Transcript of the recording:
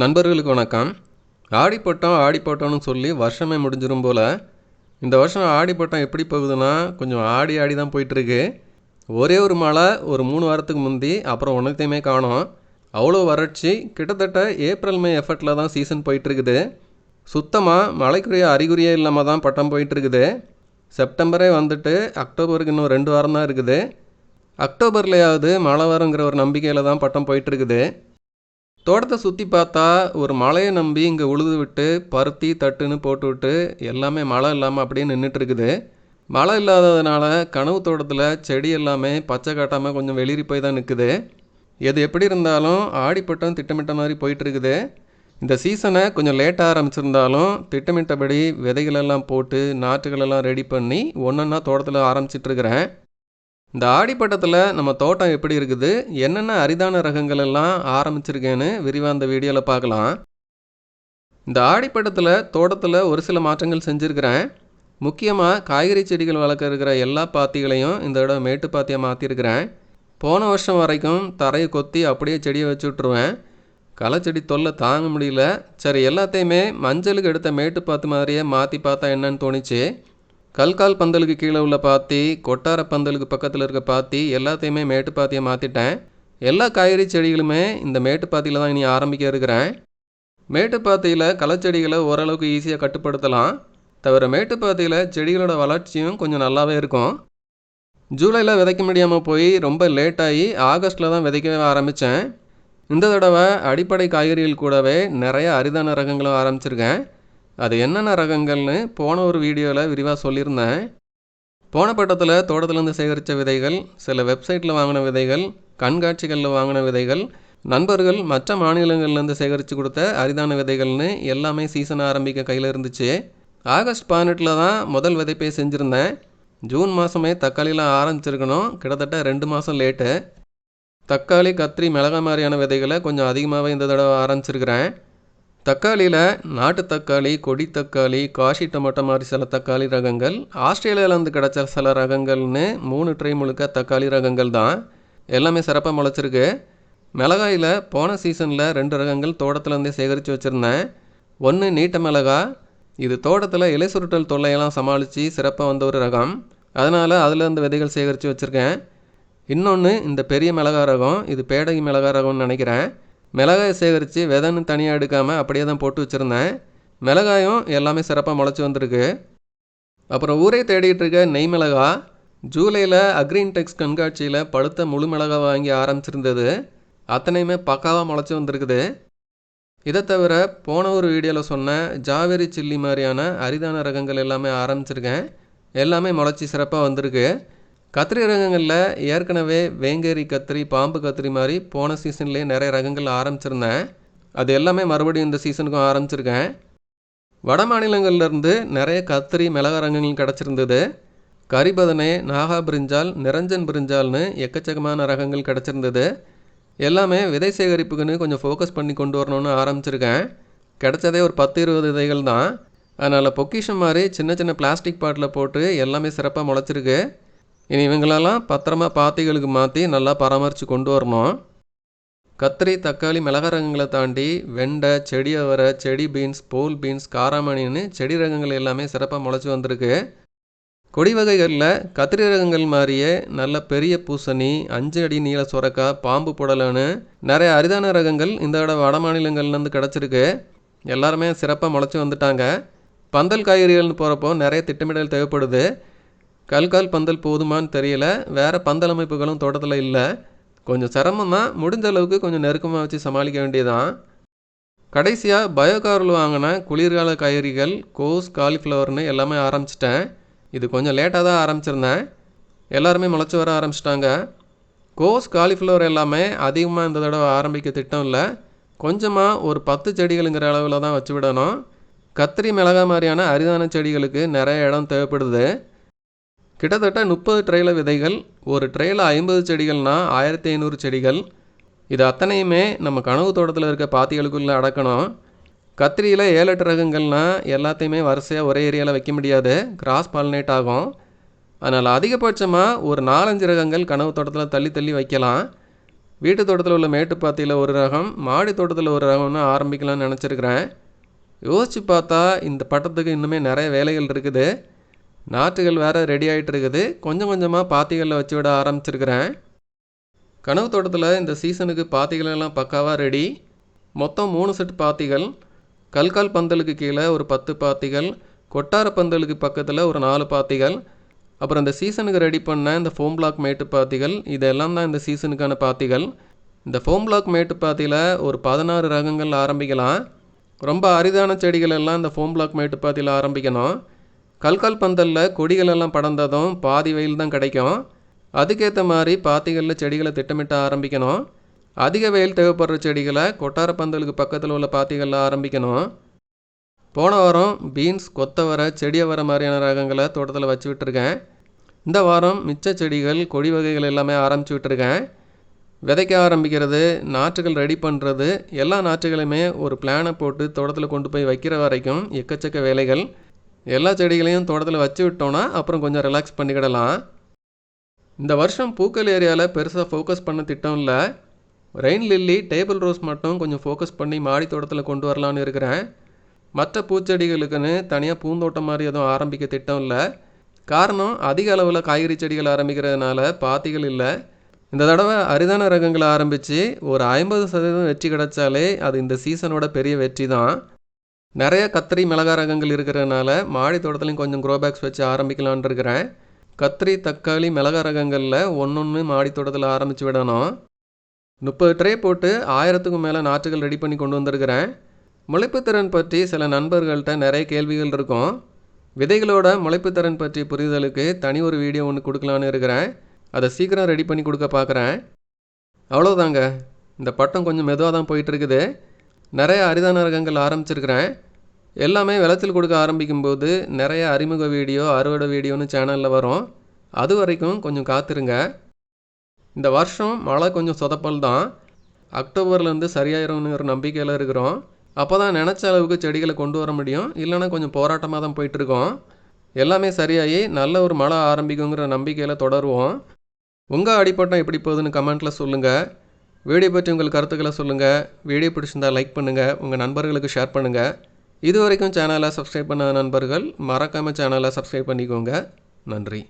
நண்பர்களுக்கு வணக்கம். ஆடிப்பட்டம் ஆடிப்பட்டம்னு சொல்லி வருஷமே முடிஞ்சிடும் போல். இந்த வருஷம் ஆடிப்பட்டம் எப்படி போகுதுன்னா கொஞ்சம் ஆடி ஆடி தான் போயிட்டுருக்கு. ஒரே ஒரு மழை ஒரு மூணு வாரத்துக்கு முந்தி அப்புறம் ஒன்றத்தையுமே காணோம். அவ்வளோ வறட்சி கிட்டத்தட்ட ஏப்ரல் மே எஃபர்ட்டில் தான் சீசன் போயிட்டுருக்குது. சுத்தமாக மழைக்குரிய அறிகுறியே இல்லாமல் தான் பட்டம் போயிட்டுருக்குது. செப்டம்பரே வந்துட்டு அக்டோபருக்கு இன்னும் ரெண்டு வாரம் தான் இருக்குது. அக்டோபர்லையாவது மழை வருங்கிற ஒரு நம்பிக்கையில் தான் பட்டம் போயிட்டுருக்குது. தோட்டத்தை சுற்றி பார்த்தா ஒரு மழையை நம்பி இங்கே உழுது விட்டு பருத்தி தட்டுன்னு போட்டு விட்டு எல்லாமே மழை இல்லாமல் அப்படியே நின்றுட்டு இருக்குது மழை இல்லாததுனால கனவு தோட்டத்தில் செடி எல்லாமே பச்சை காட்டாமல் கொஞ்சம் வெளிரி போய் தான் நிற்குது எது எப்படி இருந்தாலும் ஆடிப்பட்டம் திட்டமிட்ட மாதிரி போயிட்டுருக்குது. இந்த சீசனை கொஞ்சம் லேட்டாக ஆரம்பிச்சிருந்தாலும் திட்டமிட்டபடி விதைகளெல்லாம் போட்டு நாற்றுகளெல்லாம் ரெடி பண்ணி ஒன்றா தோட்டத்தில் ஆரம்பிச்சிட்ருக்கிறேன் இந்த ஆடிப்பட்டத்தில் நம்ம தோட்டம் எப்படி இருக்குது என்னென்ன அரிதான ரகங்கள் எல்லாம் ஆரம்பிச்சிருக்கேன்னு விரிவாக அந்த வீடியோவில் பார்க்கலாம். இந்த ஆடிப்பட்டத்தில் தோட்டத்தில் ஒரு சில மாற்றங்கள் செஞ்சுருக்கிறேன். முக்கியமாக காய்கறி செடிகள் வளர்க்க இருக்கிற எல்லா பாத்திகளையும் இந்த இடம் மேட்டு பாத்தியாக மாற்றிருக்கிறேன் போன வருஷம் வரைக்கும் தரையை கொத்தி அப்படியே செடியை வச்சு விட்ருவேன் களைச்செடி தொல்லை தாங்க முடியல. சரி எல்லாத்தையுமே மஞ்சளுக்கு எடுத்த மேட்டு பாத்து மாதிரியே மாற்றி பார்த்தா என்னன்னு தோணுச்சு. கல்கால் பந்தலுக்கு கீழே உள்ள பாத்தி கொட்டார பந்தலுக்கு பக்கத்தில் இருக்க பாத்தி எல்லாத்தையுமே மேட்டு பாத்தியை மாற்றிட்டேன் எல்லா காய்கறி செடிகளுமே இந்த மேட்டு பாத்தியில் தான் இனி ஆரம்பிக்க இருக்கிறேன். மேட்டு பாத்தியில் களைச்செடிகளை ஓரளவுக்கு ஈஸியாக கட்டுப்படுத்தலாம். தவிர மேட்டு பாத்தியில் செடிகளோட வளர்ச்சியும் கொஞ்சம் நல்லாவே இருக்கும். ஜூலையில் விதைக்க முடியாமல் போய் ரொம்ப லேட்டாகி ஆகஸ்ட்டில் தான் விதைக்கவே ஆரம்பித்தேன் இந்த தடவை அடிப்படை காய்கறிகள் கூடவே நிறைய அரிதான ரகங்களும் ஆரம்பிச்சிருக்கேன். அது என்னென்ன ரகங்கள்னு போன ஒரு வீடியோவில் விரிவாக சொல்லியிருந்தேன். போன பட்டத்தில் தோட்டத்துலேருந்து சேகரித்த விதைகள் சில வெப்சைட்டில் வாங்கின விதைகள் கண்காட்சிகளில் வாங்கின விதைகள் நண்பர்கள் மற்ற மாநிலங்கள்லேருந்து சேகரித்து கொடுத்த அரிதான விதைகள்னு எல்லாமே சீசன் ஆரம்பிக்க கையில் இருந்துச்சு. ஆகஸ்ட் பதினெட்டில் தான் முதல் விதைப்பை செஞ்சுருந்தேன். ஜூன் மாதமே தக்காளிலாம் ஆரம்பிச்சிருக்கணும். கிட்டத்தட்ட ரெண்டு மாதம் லேட்டு. தக்காளி கத்திரி மிளகா மாதிரியான விதைகளை கொஞ்சம் அதிகமாகவே இந்த தடவை ஆரம்பிச்சிருக்கிறேன். தக்காளியில் நாட்டு தக்காளி கொடி தக்காளி காஷி டொமேட்டோ மாதிரி சில தக்காளி ரகங்கள் ஆஸ்திரேலியாவிலேருந்து கிடச்ச சில ரகங்கள்னு மூணு ட்ரை முழுக்க தக்காளி ரகங்கள் தான். எல்லாமே சிறப்பாக முளைச்சிருக்கு. மிளகாயில் போன சீசனில் ரெண்டு ரகங்கள் தோட்டத்துலேருந்தே சேகரித்து வச்சுருந்தேன். ஒன்று நீட்ட மிளகா இது தோட்டத்தில் இலை சுருட்டல் தொல்லையெல்லாம் சமாளித்து சிறப்பாக வந்த ஒரு ரகம். அதனால் அதுலேருந்து விதைகள் சேகரித்து வச்சுருக்கேன். இன்னொன்று இந்த பெரிய மிளகா ரகம் இது பேடகி மிளகா ரகம்னு நினைக்கிறேன். மிளகாயை சேகரித்து விதைன்னு தனியாக எடுக்காமல் அப்படியே தான் போட்டு வச்சுருந்தேன். மிளகாயும் எல்லாமே சிறப்பாக முளைச்சி வந்திருக்கு. அப்புறம் ஊரே தேடிகிட்டு இருக்க நெய் மிளகா ஜூலையில் அக்ரீன் டெக்ஸ் கண்காட்சியில் பழுத்த முழு மிளகா வாங்கி ஆரம்பிச்சிருந்தது. அத்தனையுமே பக்காவாக முளைச்சி வந்திருக்குது. இதை தவிர போன ஒரு வீடியோவில் சொன்ன ஜாவேரி சில்லி மாதிரியான அரிதான ரகங்கள் எல்லாமே ஆரம்பிச்சிருக்கேன். எல்லாமே முளைச்சி சிறப்பாக வந்திருக்கு. கத்திரி ரகங்களில் ஏற்கனவே வேங்கேரி கத்திரி பாம்பு கத்திரி மாதிரி போன சீசன்லேயே நிறைய ரகங்கள் ஆரம்பிச்சிருந்தேன். அது எல்லாமே மறுபடியும் இந்த சீசனுக்கும் ஆரம்பிச்சிருக்கேன். வட மாநிலங்கள்லேருந்து நிறைய கத்திரி மிளகா ரகங்கள் கிடச்சிருந்தது. கரிபதனை நாகா பிரிஞ்சால் நிரஞ்சன் பிரிஞ்சால்னு எக்கச்சக்கமான ரகங்கள் கிடச்சிருந்தது. எல்லாமே விதை சேகரிப்புக்குன்னு கொஞ்சம் ஃபோக்கஸ் பண்ணி கொண்டு வரணும்னு ஆரம்பிச்சிருக்கேன். கிடச்சதே ஒரு பத்து இருபது விதைகள் தான். அதனால் பொக்கிஷம் மாதிரி சின்ன சின்ன பிளாஸ்டிக் பாட்டில் போட்டு எல்லாமே சிறப்பாக முளைச்சிருக்கு. இனி இவங்களெல்லாம் பத்திரமா பாத்திகளுக்கு மாற்றி நல்லா பராமரித்து கொண்டு வரணும். கத்திரி தக்காளி மிளகா ரகங்களை தாண்டி வெண்டை செடி அவரை செடி பீன்ஸ் போல் பீன்ஸ் காராமணின்னு செடி ரகங்கள் எல்லாமே சிறப்பாக முளைச்சி வந்திருக்கு. கொடி வகைகளில் கத்திரி ரகங்கள் மாதிரியே நல்ல பெரிய பூசணி அஞ்சு அடி நீள சுரக்காய் பாம்பு புடலன்னு நிறைய அரிதான ரகங்கள் இந்த இட வட மாநிலங்கள்லேருந்து கிடச்சிருக்கு. எல்லாருமே சிறப்பாக முளைச்சி வந்துட்டாங்க. பந்தல் காய்கறிகள்னு போகிறப்போ நிறைய திட்டமிடல் தேவைப்படுது. கல்கால் பந்தல் போதுமான்னு தெரியல. வேறு பந்தல் அமைப்புகளும் தோட்டத்தில் இல்லை. கொஞ்சம் சிரமமாக முடிஞ்ச அளவுக்கு கொஞ்சம் நெருக்கமாக வச்சு சமாளிக்க வேண்டியதான் கடைசியாக பயோகாரில் வாங்கின குளிர்கால காய்கறிகள் கோஸ் காலிஃப்ளவர்னு எல்லாமே ஆரம்பிச்சிட்டேன். இது கொஞ்சம் லேட்டாக தான் ஆரம்பிச்சிருந்தேன். எல்லாருமே முளைச்சி வர ஆரம்பிச்சிட்டாங்க. கோஸ் காலிஃப்ளவர் எல்லாமே அதிகமாக இந்த தடவை ஆரம்பிக்க திட்டம் இல்லை. கொஞ்சமாக ஒரு பத்து செடிகளுங்கிற அளவில் தான் வச்சு விடணும். கத்திரி மிளகா மாதிரியான அரிதான செடிகளுக்கு நிறைய இடம் தேவைப்படுது. கிட்டத்தட்ட முப்பது ட்ரெயில விதைகள் ஒரு ட்ரெயில ஐம்பது செடிகள்னால் ஆயிரத்தி ஐநூறு செடிகள். இது அத்தனையுமே நம்ம கனவு தோட்டத்தில் இருக்க பாத்திகளுக்குள்ளே அடக்கணும். கத்திரியில் ஏழு எட்டு ரகங்கள்னால் எல்லாத்தையுமே வரிசையாக ஒரே ஏரியாவில் வைக்க முடியாது. கிராஸ் பாலினேட் ஆகும். அதனால் அதிகபட்சமாக ஒரு நாலஞ்சு ரகங்கள் கனவு தோட்டத்தில் தள்ளி தள்ளி வைக்கலாம். வீட்டு தோட்டத்தில் உள்ள மேட்டுப்பாத்தியில் ஒரு ரகம் மாடி தோட்டத்தில் ஒரு ரகம்னு ஆரம்பிக்கலாம்னு நினச்சிருக்கிறேன். யோசித்து பார்த்தா இந்த பட்டத்துக்கு இன்னுமே நிறைய வேலைகள் இருக்குது. நாற்றுகள் வேறு ரெடி ஆகிட்டு இருக்குது கொஞ்சம் கொஞ்சமாக பாத்திகளில் வச்சு விட ஆரம்பிச்சிருக்கிறேன். கனவு தோட்டத்தில் இந்த சீசனுக்கு பாத்திகள் எல்லாம் பக்காவாக ரெடி மொத்தம் மூணு செட் பாத்திகள். கல்கால் பந்தலுக்கு கீழே ஒரு பத்து பாத்திகள். கொட்டார பந்தலுக்கு பக்கத்தில் ஒரு நாலு பாத்திகள். அப்புறம் இந்த சீசனுக்கு ரெடி பண்ண இந்த ஃபோம் பிளாக் மேட்டு பாத்திகள். இதெல்லாம் தான் இந்த சீசனுக்கான பாத்திகள். இந்த ஃபோம் பிளாக் மேட்டு பாத்தியில் ஒரு பதினாறு ரகங்கள் ஆரம்பிக்கலாம். ரொம்ப அரிதான செடிகள் எல்லாம் இந்த ஃபோம் பிளாக் மேட்டு பாத்தியில் ஆரம்பிக்கணும். கல்கால் பந்தலில் கொடிகள் எல்லாம் படர்ந்ததும் பாதி வெயில் தான் கிடைக்கும். அதுக்கேற்ற மாதிரி பாத்திகளில் செடிகளை திட்டமிட்ட ஆரம்பிக்கணும். அதிக வெயில் தேவைப்படுற செடிகளை கொட்டார பந்தலுக்கு பக்கத்தில் உள்ள பாத்திகளில் ஆரம்பிக்கணும். போன வாரம் பீன்ஸ் கொத்தவரை செடியவரை மாதிரியான ரகங்களை தோட்டத்தில் வச்சு விட்டுருக்கேன். இந்த வாரம் மிச்ச செடிகள் கொடி வகைகள் எல்லாமே ஆரம்பிச்சு விட்டுருக்கேன். விதைக்க ஆரம்பிக்கிறது நாற்றுகள் ரெடி பண்ணுறது எல்லா நாற்றுகளையுமே ஒரு பிளானை போட்டு தோட்டத்தில் கொண்டு போய் வைக்கிற வரைக்கும் எக்கச்சக்க வேலைகள். எல்லா செடிகளையும் தோட்டத்தில் வச்சு விட்டோன்னா அப்புறம் கொஞ்சம் ரிலாக்ஸ் பண்ணிக்கிடலாம். இந்த வருஷம் பூக்கள் ஏரியாவில் பெருசாக ஃபோக்கஸ் பண்ண திட்டம் இல்லை. ரெயின் லில்லி டேபிள் ரோஸ் மட்டும் கொஞ்சம் ஃபோக்கஸ் பண்ணி மாடி தோட்டத்தில் கொண்டு வரலான்னு இருக்கிறேன். மற்ற பூச்செடிகளுக்குன்னு தனியாக பூந்தோட்டம் மாதிரி எதுவும் ஆரம்பிக்க திட்டம் இல்லை. காரணம் அதிக அளவில் காய்கறி செடிகள் ஆரம்பிக்கிறதுனால பாத்திகள் இல்லை. இந்த தடவை அரிதான ரகங்களை ஆரம்பித்து ஒரு ஐம்பது சதவீதம் வெற்றி கிடைச்சாலே அது இந்த சீசனோட பெரிய வெற்றி தான் நிறைய கத்திரி மிளகா ரகங்கள் இருக்கிறதுனால மாடி தோட்டத்துலையும் கொஞ்சம் க்ரோ பேக்ஸ் வச்சு ஆரம்பிக்கலான் இருக்கிறேன் கத்திரி தக்காளி மிளகா ரகங்களில் ஒன்று ஒன்று மாடி தோட்டத்தில் ஆரம்பித்து விடணும். முப்பது ட்ரே போட்டு ஆயிரத்துக்கும் மேலே நாற்றுகள் ரெடி பண்ணி கொண்டு வந்திருக்கிறேன். முளைப்புத்திறன் பற்றி சில நண்பர்கள்ட்ட நிறைய கேள்விகள் இருக்கும். விதைகளோட முளைப்புத்திறன் பற்றி புரிதலுக்கு தனி ஒரு வீடியோ ஒன்று கொடுக்கலான்னு இருக்கிறேன். அதை சீக்கிரம் ரெடி பண்ணி கொடுக்க பார்க்குறேன் அவ்வளோதாங்க இந்த பட்டம் கொஞ்சம் மெதுவாக தான் போயிட்டுருக்குது நிறைய அரிதான ரகங்கள் ஆரம்பிச்சிருக்கிறேன். எல்லாமே விளைச்சல் கொடுக்க ஆரம்பிக்கும்போது நிறைய அறிமுக வீடியோ அறுவடை வீடியோன்னு சேனலில் வரும். அது வரைக்கும் கொஞ்சம் காத்திருங்க. இந்த வருஷம் மழை கொஞ்சம் சொதப்பல் தான். அக்டோபர்லேருந்து சரியாயிரும்னு நம்பிக்கையில் இருக்கிறோம். அப்போ தான் நினச்ச அளவுக்கு செடிகளை கொண்டு வர முடியும். இல்லைன்னா கொஞ்சம் போராட்டமாக தான் போயிட்டுருக்கோம். எல்லாமே சரியாகி நல்ல ஒரு மழை ஆரம்பிக்குங்கிற நம்பிக்கையில் தொடருவோம். உங்கள் அடிப்பட்டம் எப்படி போகுதுன்னு கமெண்ட்டில் சொல்லுங்கள் வீடியோ பற்றி உங்கள் கருத்துக்களை சொல்லுங்கள் வீடியோ பிடிச்சிருந்தா லைக் பண்ணுங்கள் உங்கள் நண்பர்களுக்கு ஷேர் பண்ணுங்கள் இது வரைக்கும் சேனலை சப்ஸ்கிரைப் பண்ண நண்பர்கள் மறக்காமல் சேனலை சப்ஸ்கிரைப் பண்ணிக்கோங்க. நன்றி.